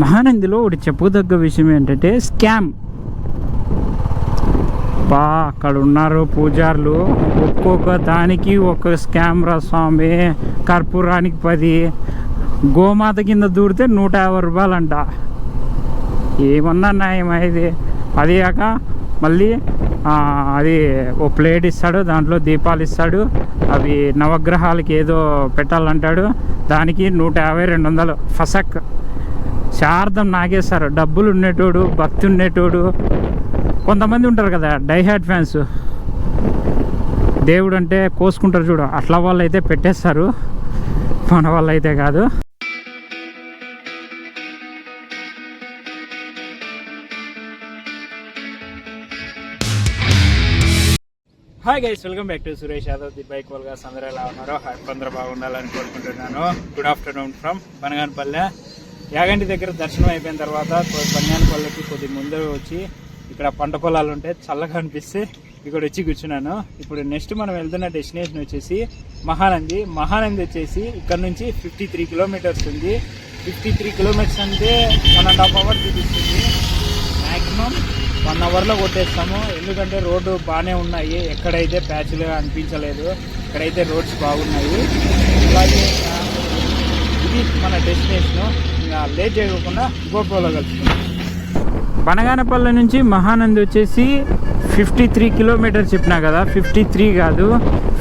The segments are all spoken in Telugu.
మహానందిలో ఒకటి చెప్పుకోదగ్గ విషయం ఏంటంటే స్కామ్. బా అక్కడ ఉన్నారు పూజారులు. ఒక్కొక్క దానికి ఒక్క స్కామ్ రా స్వామి. కర్పూరానికి పది. గోమాత కింద దూరితే నూట యాభై రూపాయలు అంట ఏమన్నా న్యాయం ఇది? అది కాక మళ్ళీ అది ఓ ప్లేట్ ఇస్తాడు దాంట్లో దీపాలు ఇస్తాడు. అవి నవగ్రహాలకి ఏదో పెట్టాలంటాడు. దానికి నూట యాభై రెండు వందలు. ఫసక్. శారదం నాగేస్తారు డబ్బులు ఉండేటోడు భక్తి ఉండేటోడు కొంతమంది ఉంటారు కదా డైహార్డ్ ఫ్యాన్స్. దేవుడు అంటే కోసుకుంటారు చూడు అట్లా వాళ్ళు అయితే పెట్టేస్తారు. మన వాళ్ళు అయితే కాదు hi guys welcome back to Suresh Yadav the bike వల్గా అందరూ ఎలా ఉన్నారో అందరూ బాగుండాలని కోరుకుంటున్నాను. Good afternoon from Banaganapalle Yaganti దగ్గర దర్శనం అయిపోయిన తర్వాత బనగానపల్లెకి కొద్ది ముందు వచ్చి ఇక్కడ పంట పొలాలు ఉంటే చల్లగా అనిపిస్తే ఇక్కడ వచ్చి కూర్చున్నాను. ఇప్పుడు నెక్స్ట్ మనం వెళ్తున్న డెస్టినేషన్ వచ్చేసి మహానంది. మహానంది వచ్చేసి ఇక్కడ నుంచి ఫిఫ్టీ త్రీ కిలోమీటర్స్ ఉంది. ఫిఫ్టీ త్రీ కిలోమీటర్స్ అంటే వన్ అండ్ హాఫ్ అవర్ చూపిస్తుంది. మ్యాక్సిమం వన్ అవర్లో కొట్టేస్తాము. ఎందుకంటే రోడ్డు బాగానే ఉన్నాయి. ఎక్కడైతే ప్యాచ్లు అనిపించలేదు ఇక్కడైతే రోడ్స్ బాగున్నాయి అలాగే ఇది మన డెస్టినేషన్ ఇంకా లేట్ చేయకుండా గోప్రోలో కలుసుకుందాం. బనగానపల్లి నుంచి మహానంది వచ్చేసి ఫిఫ్టీ త్రీ కిలోమీటర్ చెప్పినా కదా ఫిఫ్టీ త్రీ కాదు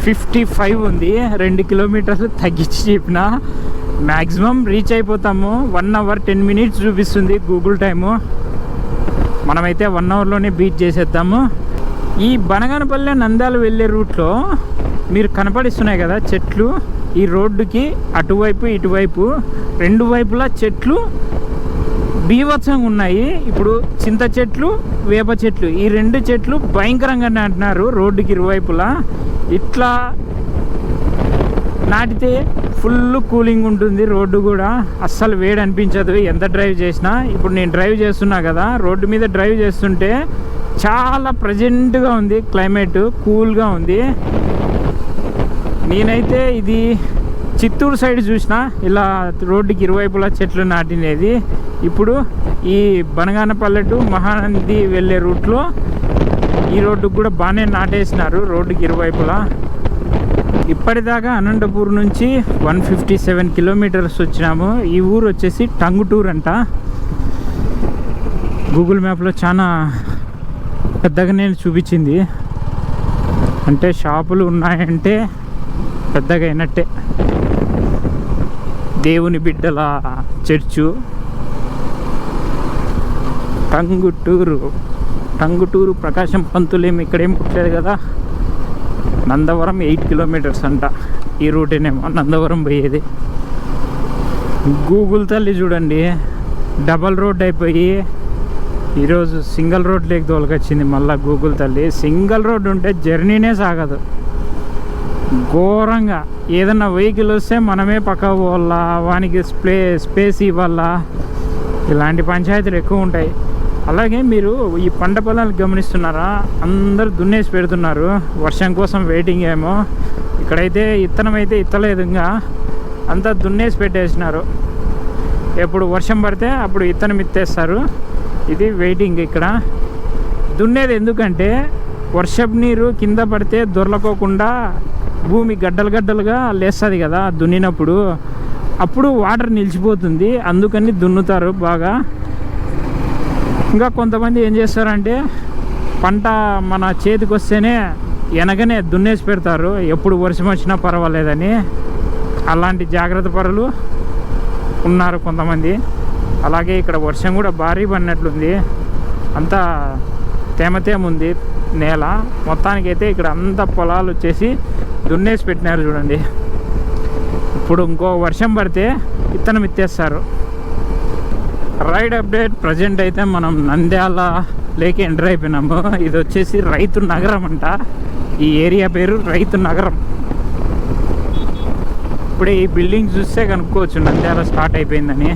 ఫిఫ్టీ ఫైవ్ ఉంది. రెండు కిలోమీటర్లు తగ్గించి చెప్పిన. మ్యాక్సిమం రీచ్ అయిపోతాము. వన్ అవర్ టెన్ మినిట్స్ చూపిస్తుంది గూగుల్ టైము మనమైతే వన్ అవర్లోనే బీట్ చేసేద్దాము. ఈ బనగానపల్లె నంద్యాల వెళ్ళే రూట్లో మీరు కనపడిస్తున్నాయి కదా చెట్లు. ఈ రోడ్డుకి అటువైపు ఇటువైపు రెండు వైపులా చెట్లు బీభత్సంగా ఉన్నాయి. ఇప్పుడు చింత చెట్లు వేప చెట్లు ఈ రెండు చెట్లు భయంకరంగా నాటినారు రోడ్డుకి ఇరువైపులా. ఇట్లా నాటితే ఫుల్ కూలింగ్ ఉంటుంది రోడ్డు కూడా. అస్సలు వేడి అనిపించదు. ఎంత డ్రైవ్ చేసినా ఇప్పుడు నేను డ్రైవ్ చేస్తున్నా కదా రోడ్డు మీద డ్రైవ్ చేస్తుంటే చాలా ప్రజెంట్గా ఉంది క్లైమేట్ కూల్గా ఉంది. నేనైతే ఇది చిత్తూరు సైడ్ చూసిన ఇలా రోడ్డుకి ఇరువైపులా చెట్లు నాటినేది. ఇప్పుడు ఈ బనగానపల్లె టు మహానంది వెళ్ళే రూట్లో ఈ రోడ్డుకు కూడా బాగానే నాటేసినారు రోడ్డుకి ఇరువైపులా. ఇప్పటిదాకా అనంతపూర్ నుంచి వన్ ఫిఫ్టీ సెవెన్ కిలోమీటర్స్ వచ్చినాము. ఈ ఊరు వచ్చేసి టంగుటూర్ అంట. గూగుల్ మ్యాప్లో చాలా పెద్దగా నేను చూపించింది. అంటే షాపులు ఉన్నాయంటే పెద్దగా అయినట్టే. దేవుని బిడ్డల చర్చు. టంగుటూరు టంగుటూరు ప్రకాశం పంతులేమి ఇక్కడేం పుట్టలేదు కదా? నందవరం ఎయిట్ కిలోమీటర్స్ అంట. ఈ రూటేనేమో నందవరం పోయేది. గూగుల్ తల్లి చూడండి డబల్ రోడ్ అయిపోయి ఈరోజు సింగిల్ రోడ్ లేక తోలుకొచ్చింది మళ్ళీ గూగుల్ తల్లి. సింగిల్ రోడ్ ఉంటే జర్నీనే సాగదు. ఘోరంగా. ఏదన్నా వెహికల్ వస్తే మనమే పక్క పోవాలా? వానికి స్ప్లే స్పేస్ ఇవ్వాలా? ఇలాంటి పంచాయతీలు ఎక్కువ ఉంటాయి. అలాగే మీరు ఈ పంట పొలాలు గమనిస్తున్నారా? అందరు దున్నేసి పెడుతున్నారు. వర్షం కోసం వెయిటింగ్ ఏమో. ఇక్కడైతే ఇత్తనం అయితే ఇత్తలేదు ఇంకా. అంతా దున్నేసి పెట్టేసినారు. ఎప్పుడు వర్షం పడితే అప్పుడు ఇత్తనం ఇత్తేస్తారు. ఇది వెయిటింగ్ ఇక్కడ. దున్నేది ఎందుకంటే వర్షపు నీరు కింద పడితే దొరలకోకుండా భూమి గడ్డలు గడ్డలుగా లేస్తుంది కదా దున్నినప్పుడు అప్పుడు వాటర్ నిలిచిపోతుంది అందుకని దున్నుతారు బాగా. ఇంకా కొంతమంది ఏం చేస్తారంటే పంట మన చేతికి వస్తేనే వెనకనే దున్నేసి పెడతారు ఎప్పుడు వర్షం వచ్చినా పర్వాలేదని. అలాంటి జాగ్రత్త పరులు ఉన్నారు కొంతమంది. అలాగే ఇక్కడ వర్షం కూడా భారీ పడినట్లుంది. అంతా తేమ తేమ ఉంది నేల. మొత్తానికైతే ఇక్కడ అంత పొలాలు వచ్చేసి దున్నేసి పెట్టినారు చూడండి. ఇప్పుడు ఇంకో వర్షం పడితే విత్తనం ఇత్తేస్తారు. రైడ్ అప్డేట్ ప్రజెంట్ అయితే మనం నంద్యాల లేక ఎంటర్ అయిపోయినాము. ఇది వచ్చేసి రైతు నగరం అంట. ఈ ఏరియా పేరు రైతు నగరం. ఇప్పుడు ఈ బిల్డింగ్ చూస్తే కనుక్కోవచ్చు నంద్యాల స్టార్ట్ అయిపోయిందని.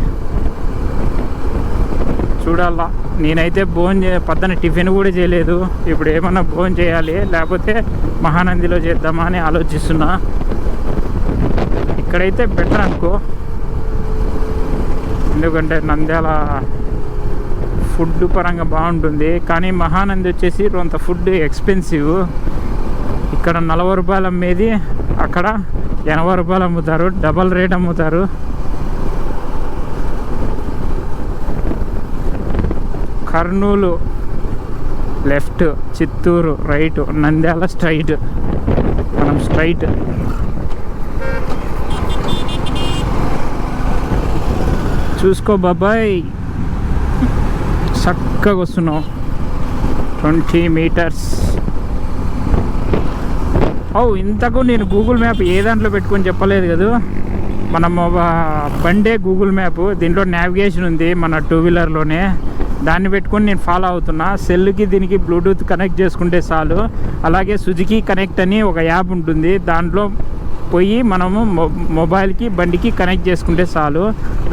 చూడాలా. నేనైతే భోజనం చే పద్దన టిఫిన్ కూడా చేయలేదు. ఇప్పుడు ఏమన్నా భోజనం చేయాలి లేకపోతే మహానందిలో చేద్దామా అని ఆలోచిస్తున్నా. ఇక్కడైతే బెటర్ అనుకో. ఎందుకంటే నంద్యాల ఫుడ్ పరంగా బాగుంటుంది. కానీ మహానంది వచ్చేసి కొంత ఫుడ్ ఎక్స్పెన్సివ్. ఇక్కడ నలభై రూపాయలు అమ్మేది. అక్కడ ఎనభై రూపాయలు అమ్ముతారు. డబల్ రేట్ అమ్ముతారు. Kurnool left Chittoor right Nandyal straight. మనం స్ట్రైట్. చూసుకో బాబాయ్. చక్కగా వస్తున్నావు. Twenty metres. ఓ ఇంతకు నేను గూగుల్ మ్యాప్ ఏ దాంట్లో పెట్టుకొని చెప్పలేదు కదా? మనం బండే గూగుల్ మ్యాప్. దీంట్లో నావిగేషన్ ఉంది మన టూ వీలర్లోనే. దాన్ని పెట్టుకొని నేను ఫాలో అవుతున్నా. సెల్కి దీనికి బ్లూటూత్ కనెక్ట్ చేసుకుంటే చాలు. అలాగే సుజుకి కనెక్ట్ అని ఒక యాప్ ఉంటుంది. దాంట్లో పోయి మనము మొ మొబైల్కి బండికి కనెక్ట్ చేసుకుంటే చాలు.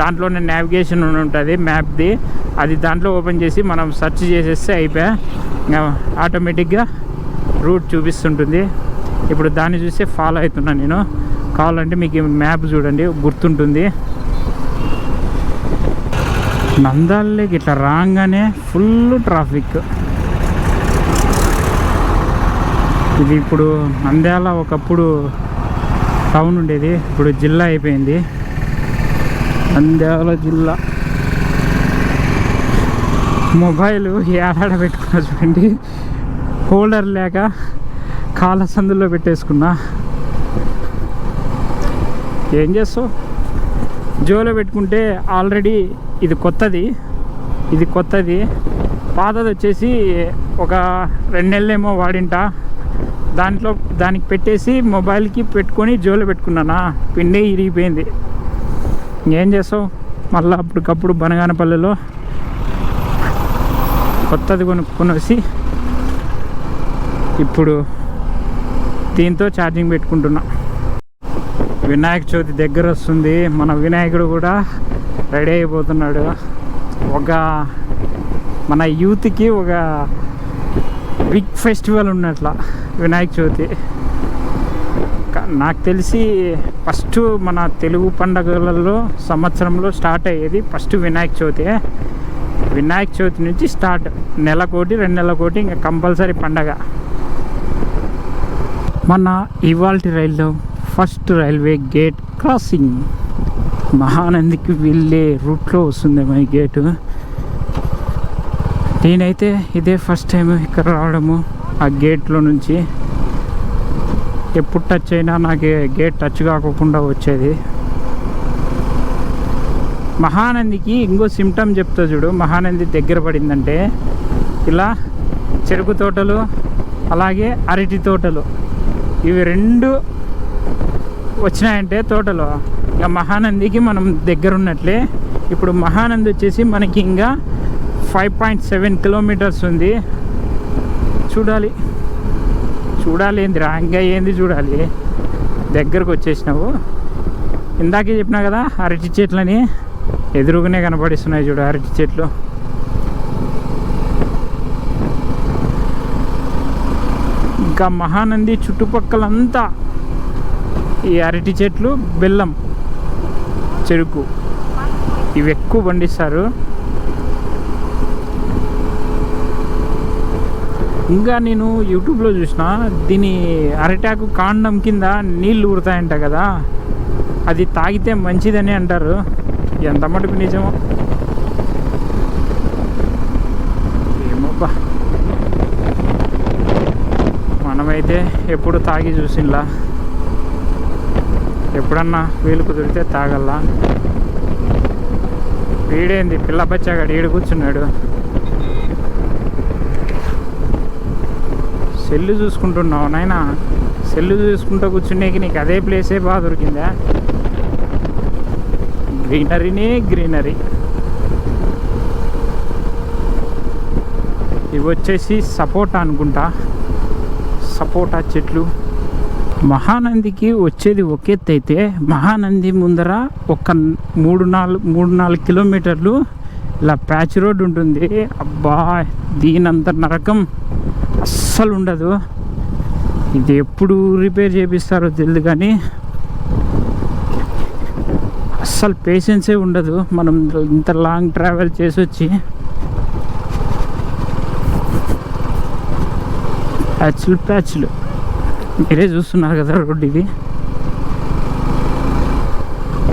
దాంట్లోనే నావిగేషన్ ఉంటుంది మ్యాప్ది. అది దాంట్లో ఓపెన్ చేసి మనం సెర్చ్ చేసేస్తే అయిపోయా ఆటోమేటిక్గా రూట్ చూపిస్తుంటుంది. ఇప్పుడు దాన్ని చూస్తే ఫాలో అవుతున్నాను నేను. కావాలంటే మీకు మ్యాప్ చూడండి గుర్తుంటుంది. నందాలకి ఇట్లా రాగానే ఫుల్ ట్రాఫిక్. ఇది ఇప్పుడు నంద్యాల ఒకప్పుడు టౌన్ ఉండేది ఇప్పుడు జిల్లా అయిపోయింది. నంద్యాల జిల్లా. మొబైల్ ఏడాడ పెట్టుకున్నా చూడండి. హోల్డర్ లేక కాళ్ళ సందుల్లో పెట్టేసుకున్నా. ఏం చేస్తావు? జోలో పెట్టుకుంటే ఆల్రెడీ ఇది కొత్తది. ఇది కొత్తది. పాతది వచ్చేసి ఒక రెండు నెలలేమో వాడింటా. దాంట్లో దానికి పెట్టేసి మొబైల్కి పెట్టుకొని జోలో పెట్టుకున్నానా? పిండి ఇరిగిపోయింది. ఏం చేస్తావు? మళ్ళీ అప్పటికప్పుడు బనగానపల్లెలో కొత్తది కొనుక్కొని వచ్చి ఇప్పుడు దీంతో ఛార్జింగ్ పెట్టుకుంటున్నా. వినాయక చవితి దగ్గర వస్తుంది. మన వినాయకుడు కూడా రెడీ అయిపోతున్నాడు. ఒక మన యూత్కి ఒక బిగ్ ఫెస్టివల్ ఉన్నట్ల వినాయక చవితి. నాకు తెలిసి ఫస్ట్ మన తెలుగు పండగలలో సంవత్సరంలో స్టార్ట్ అయ్యేది ఫస్ట్ వినాయక చవితి. వినాయక చవితి నుంచి స్టార్ట్ నెల కోటి రెండు నెలకోటి ఇంకా కంపల్సరీ పండగ. మన ఇవాల్టి రైల్లో ఫస్ట్ రైల్వే గేట్ క్రాసింగ్. మహానందికి వెళ్ళే రూట్లో వస్తుందేమో ఈ గేటు. నేనైతే ఇదే ఫస్ట్ టైం ఇక్కడ రావడము ఆ గేట్లో నుంచి. ఎప్పుడు టచ్ అయినా నాకు గేట్ టచ్ కాకుండా వచ్చేది. మహానందికి ఇంకో సిమ్టమ్ చెప్తా చూడు. మహానంది దగ్గర పడిందంటే ఇలా చెరుకు తోటలు అలాగే అరటి తోటలు. ఇవి రెండు వచ్చినాయంటే తోటలో. ఇంకా మహానందికి మనం దగ్గర ఉన్నట్లే. ఇప్పుడు మహానంది వచ్చేసి మనకి ఇంకా ఫైవ్ పాయింట్ సెవెన్ కిలోమీటర్స్ ఉంది. చూడాలి. చూడాలి ఏంది ఇంకా ఏంది చూడాలి? దగ్గరకు వచ్చేసినావు. ఇందాకే చెప్పినా కదా అరటి చెట్లని ఎదురుగానే కనపడిస్తున్నాయి చూడు అరటి చెట్లు. ఇంకా మహానంది చుట్టుపక్కలంతా ఈ అరటి చెట్లు బెల్లం చెరుకు. ఇవి ఎక్కువ పండిస్తారు. ఇంకా నేను యూట్యూబ్లో చూసిన దీని అరటాకు కాండం కింద నీళ్ళు ఊరుతాయంట కదా అది తాగితే మంచిదని అంటారు. ఎంత మటుకు నిజమో? ఏమబ్బా. మనమైతే ఎప్పుడు తాగి చూసినలా. ఎప్పుడన్నా వీలు కుదిరితే తాగల్లా? వీడేంది పిల్ల బచ్చాగాడు ఈడు కూర్చున్నాడు. సెల్లు చూసుకుంటున్నావు నాయనా? సెల్లు చూసుకుంటూ కూర్చునేకి నీకు అదే ప్లేసే బాగా దొరికిందా? గ్రీనరీనే గ్రీనరీ. ఇవి వచ్చేసి సపోటా అనుకుంటా. సపోటా చెట్లు. మహానందికి వచ్చేది ఒక ఎత్తు అయితే మహానంది ముందర ఒక మూడు నాలుగు మూడు నాలుగు కిలోమీటర్లు ఇలా ప్యాచ్ రోడ్ ఉంటుంది. అబ్బా దీనంత నరకం అస్సలు ఉండదు. ఇది ఎప్పుడు రిపేర్ చేపిస్తారో తెలియదు కానీ అస్సలు పేషెన్సే ఉండదు. మనం ఇంత లాంగ్ ట్రావెల్ చేసి వచ్చి ప్యాచ్లు ప్యాచ్లు. మీరే చూస్తున్నారు కదా రోడ్డు ఇది.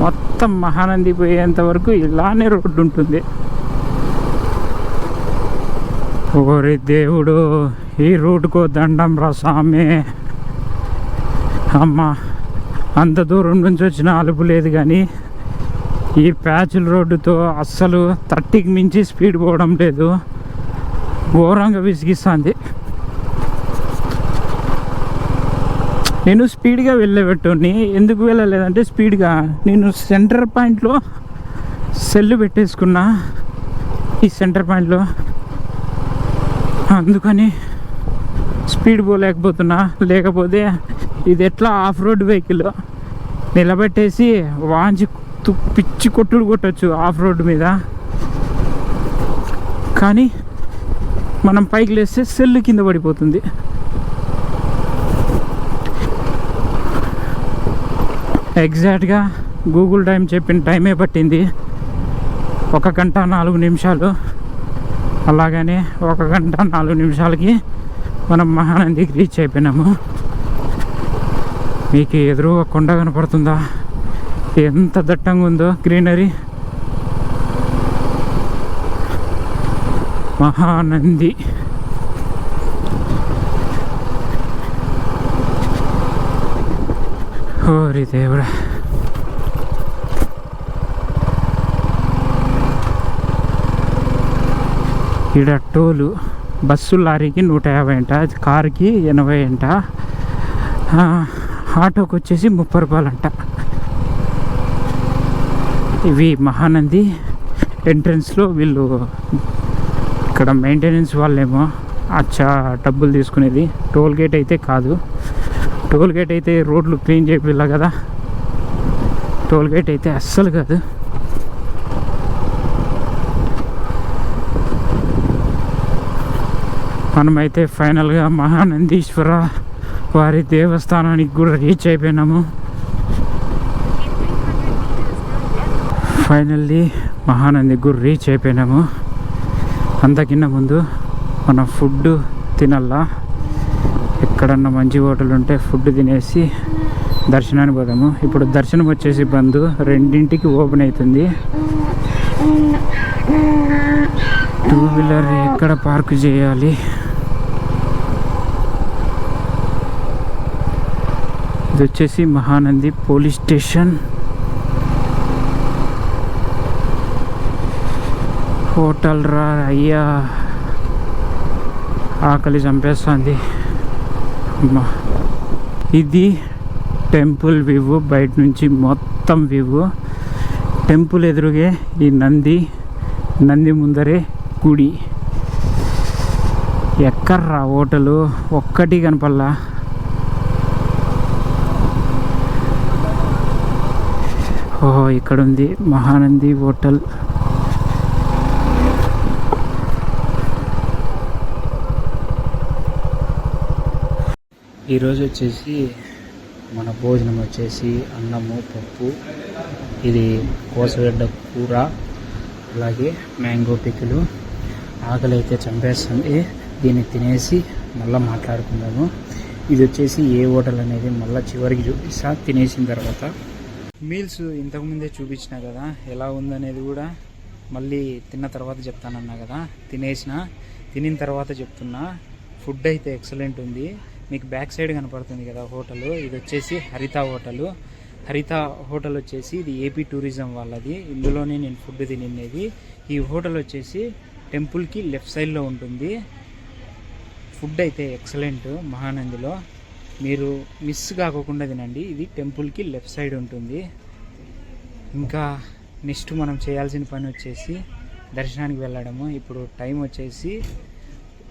మొత్తం మహానంది పోయేంత వరకు ఇలానే రోడ్డు ఉంటుంది. ఓరి దేవుడు ఈ రోడ్డుకో దండం రా స్వామి. అమ్మ అంత దూరం నుంచి వచ్చిన అలుపు లేదు కానీ ఈ ప్యాచుల రోడ్డుతో అస్సలు థర్టీకి మించి స్పీడ్ పోవడం లేదు. ఘోరంగా విసిగిస్తుంది. నేను స్పీడ్గా వెళ్ళబెట్టుని ఎందుకు వెళ్ళలేదంటే స్పీడ్గా నేను సెంటర్ పాయింట్లో సెల్ పెట్టేసుకున్నా. ఈ సెంటర్ పాయింట్లో. అందుకని స్పీడ్ పోలేకపోతున్నా. లేకపోతే ఇది ఎట్లా ఆఫ్ రోడ్ వెహికల్? నిలబెట్టేసి వాంచి తు- పిచ్చి కొట్టుడు కొట్టచ్చు ఆఫ్ రోడ్ మీద. కానీ మనం పైకి లేస్తే సెల్ కింద పడిపోతుంది. ఎగ్జాక్ట్గా గూగుల్ టైం చెప్పిన టైమే పట్టింది. ఒక గంట నాలుగు నిమిషాలు. అలాగనే ఒక గంట నాలుగు నిమిషాలకి మనం మహానందికి రీచ్ అయిపోయినాము. మీకు ఎదురుగా కొండ కనపడుతుందా? ఎంత దట్టంగా ఉందో గ్రీనరీ. మహానంది. ఓరి దేవుడా ఈడ టోలు బస్సు లారీకి నూట యాభై అంట కారుకి ఎనభై అంట. ఆటోకి వచ్చేసి ముప్పై రూపాయలు అంట ఇవి మహానంది ఎంట్రన్స్లో వీళ్ళు ఇక్కడ మెయింటెనెన్స్ వాళ్ళేమో అచ్చా డబ్బులు తీసుకునేది. టోల్ గేట్ అయితే కాదు. టోల్ గేట్ అయితే రోడ్లు క్లీన్ చేయాల కదా. టోల్ గేట్ అయితే అస్సలు కాదు. మనమైతే ఫైనల్గా మహానందీశ్వర వారి దేవస్థానానికి కూడా రీచ్ అయిపోయినాము. ఫైనల్లీ మహానంది కూడా రీచ్ అయిపోయినాము. అంతకిన్న ముందు మన ఫుడ్ తినల్లా? ఎక్కడన్నా మంచి హోటల్ ఉంటే ఫుడ్ తినేసి దర్శనానికి పోదాము. ఇప్పుడు దర్శనం వచ్చేసి బంద్ రెండింటికి ఓపెన్ అవుతుంది. టూ వీలర్ ఎక్కడ పార్క్ చేయాలి? ఇది వచ్చేసి మహానంది పోలీస్ స్టేషన్. హోటల్ రా అయ్యా. ఆకలి చంపేస్తుంది. ఇది టెంపుల్ వ్యూ బయట నుంచి మొత్తం వ్యూ. టెంపుల్ ఎదురుగే ఈ నంది నంది ముందరే గుడి. ఎక్కడ్రా హోటలు? ఒక్కటి కనపల్లా ఓహో ఇక్కడ ఉంది మహానంది హోటల్. ఈరోజు వచ్చేసి మన భోజనం వచ్చేసి అన్నము పప్పు ఇది కోసగడ్డ కూర అలాగే మ్యాంగో పిక్కులు. ఆకలి అయితే చంపేస్తుంది. దీన్ని తినేసి మళ్ళీ మాట్లాడుకుందాము. ఇది వచ్చేసి ఏ హోటల్ అనేది మళ్ళీ చివరికి చూపిస్తా. తినేసిన తర్వాత మీల్స్ ఇంతకుముందే చూపించిన కదా ఎలా ఉందనేది కూడా మళ్ళీ తిన్న తర్వాత చెప్తానన్నా కదా. తినేసిన తినిన తర్వాత చెప్తున్నా. ఫుడ్ అయితే ఎక్సలెంట్ ఉంది. మీకు బ్యాక్ సైడ్ కనపడుతుంది కదా హోటల్. ఇది వచ్చేసి హరిత హోటల్. హరిత హోటల్ వచ్చేసి ఇది ఏపీ టూరిజం వాళ్ళది. ఇందులోనే నేను ఫుడ్ తినేది ఈ హోటల్ వచ్చేసి టెంపుల్కి లెఫ్ట్ సైడ్లో ఉంటుంది. ఫుడ్ అయితే ఎక్సలెంట్ మహానందిలో. మీరు మిస్ కాకోకుండా తినండి. ఇది టెంపుల్కి లెఫ్ట్ సైడ్ ఉంటుంది. ఇంకా నెక్స్ట్ మనం చేయాల్సిన పని వచ్చేసి దర్శనానికి వెళ్ళడము. ఇప్పుడు టైం వచ్చేసి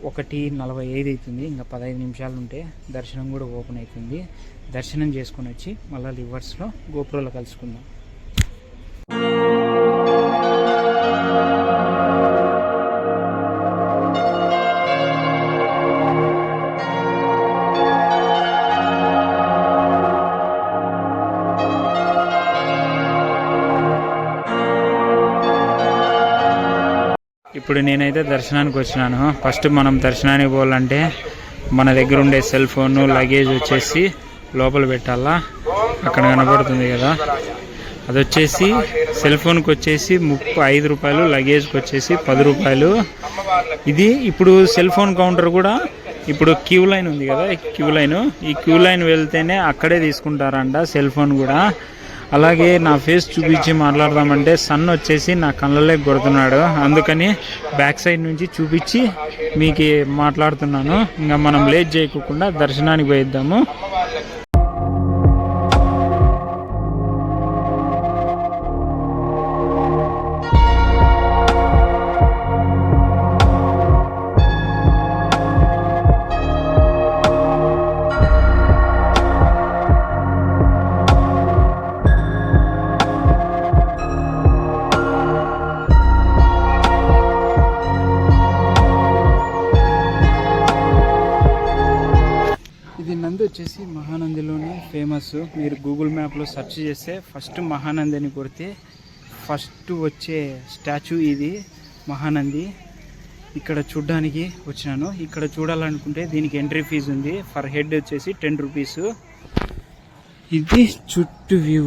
ఒకటి నలభై ఐదు అవుతుంది. ఇంకా పదహైదు నిమిషాలు ఉంటే దర్శనం కూడా ఓపెన్ అవుతుంది. దర్శనం చేసుకొని వచ్చి మళ్ళీ రివర్స్లో గోపురంలో కలుసుకుందాం. ఇప్పుడు నేనైతే దర్శనానికి వచ్చినాను. ఫస్ట్ మనం దర్శనానికి పోవాలంటే మన దగ్గర ఉండే సెల్ ఫోన్ లగేజ్ వచ్చేసి లోపల పెట్టాలా? అక్కడ కనబడుతుంది కదా. అది వచ్చేసి సెల్ ఫోన్కి వచ్చేసి ముప్పై ఐదు రూపాయలు లగేజ్కి వచ్చేసి పది రూపాయలు. ఇది ఇప్పుడు సెల్ ఫోన్ కౌంటర్ కూడా ఇప్పుడు క్యూ లైన్ ఉంది కదా క్యూ లైన్. ఈ క్యూ లైన్ వెళ్తేనే అక్కడే తీసుకుంటారంట సెల్ ఫోన్ కూడా. అలాగే నా ఫేస్ చూపించి మాట్లాడదామంటే సన్ వచ్చేసి నా కళ్ళలోకి కొడుతున్నాడు. అందుకని బ్యాక్ సైడ్ నుంచి చూపించి మీకు మాట్లాడుతున్నాను. ఇంకా మనం లేట్ చేయకుండా దర్శనానికి పోయిద్దాము. వచ్చేసి మహానందిలోనే ఫేమస్ మీరు గూగుల్ మ్యాప్లో సెర్చ్ చేస్తే ఫస్ట్ మహానంది అని కొడితే ఫస్ట్ వచ్చే స్టాచ్యూ ఇది మహానంది. ఇక్కడ చూడ్డానికి వచ్చినాను. ఇక్కడ చూడాలనుకుంటే దీనికి ఎంట్రీ ఫీజు ఉంది. ఫర్ హెడ్ వచ్చేసి టెన్ రూపీస్ ఇది చుట్టూ వ్యూ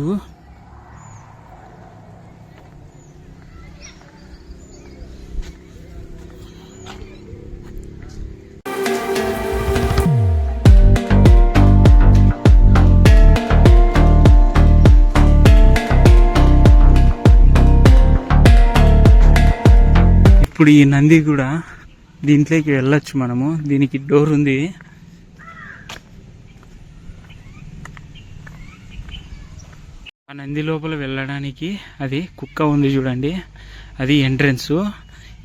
ఇప్పుడు ఈ నంది కూడా దీంట్లోకి వెళ్ళొచ్చు మనము. దీనికి డోర్ ఉంది. ఆ నంది లోపల వెళ్ళడానికి అది కుక్క ఉంది చూడండి. అది ఎంట్రన్స్.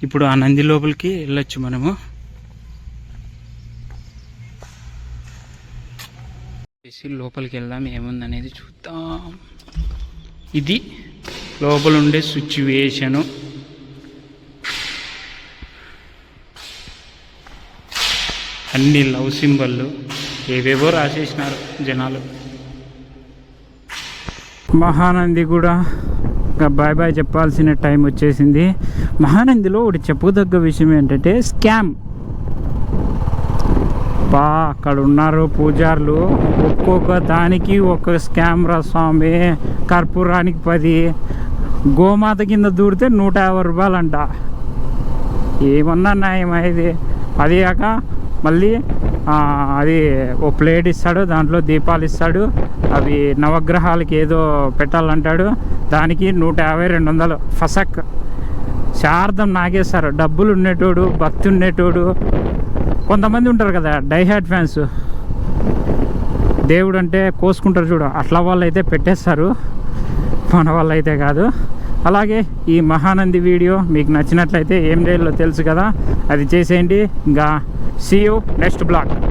ఇప్పుడు ఆ నంది లోపలికి వెళ్ళొచ్చు మనము. లోపలికి వెళ్దాం. ఏముందనేది చూద్దాం. ఇది లోపల ఉండే సిచ్యువేషను అన్ని లవ్ సింబళ్ళు ఏవేవో రాసేసినారు జనాలు. మహానంది కూడా ఇంకా బాయ్ బాయ్ చెప్పాల్సిన టైం వచ్చేసింది. మహానందిలో ఒకటి చెప్పదగ్గ విషయం ఏంటంటే స్కామ్. బా అక్కడ ఉన్నారు పూజారులు. ఒక్కొక్క దానికి ఒక్క స్కామ్ రా స్వామి. కర్పూరానికి పది. గోమాత కింద దూరితే నూట యాభై రూపాయలు అంట ఏమన్నా న్యాయం అయ్యేది అది కాక మళ్ళీ అది ఓ ప్లేట్ ఇస్తాడు దాంట్లో దీపాలు ఇస్తాడు అవి నవగ్రహాలకి ఏదో పెట్టాలంటాడు దానికి నూట యాభై రెండు వందలు. ఫసక్. శారదం నాగేస్తారు డబ్బులు ఉండేటోడు భక్తి ఉండేటోడు. కొంతమంది ఉంటారు కదా డైహార్డ్ ఫ్యాన్స్. దేవుడు అంటే కోసుకుంటారు చూడు అట్లా వాళ్ళు అయితే పెట్టేస్తారు. మన వాళ్ళు అయితే కాదు. అలాగే ఈ మహానంది వీడియో మీకు నచ్చినట్లయితే ఏం చేయాలో తెలుసు కదా అది చేసేయండి. ఇంకా See you next block.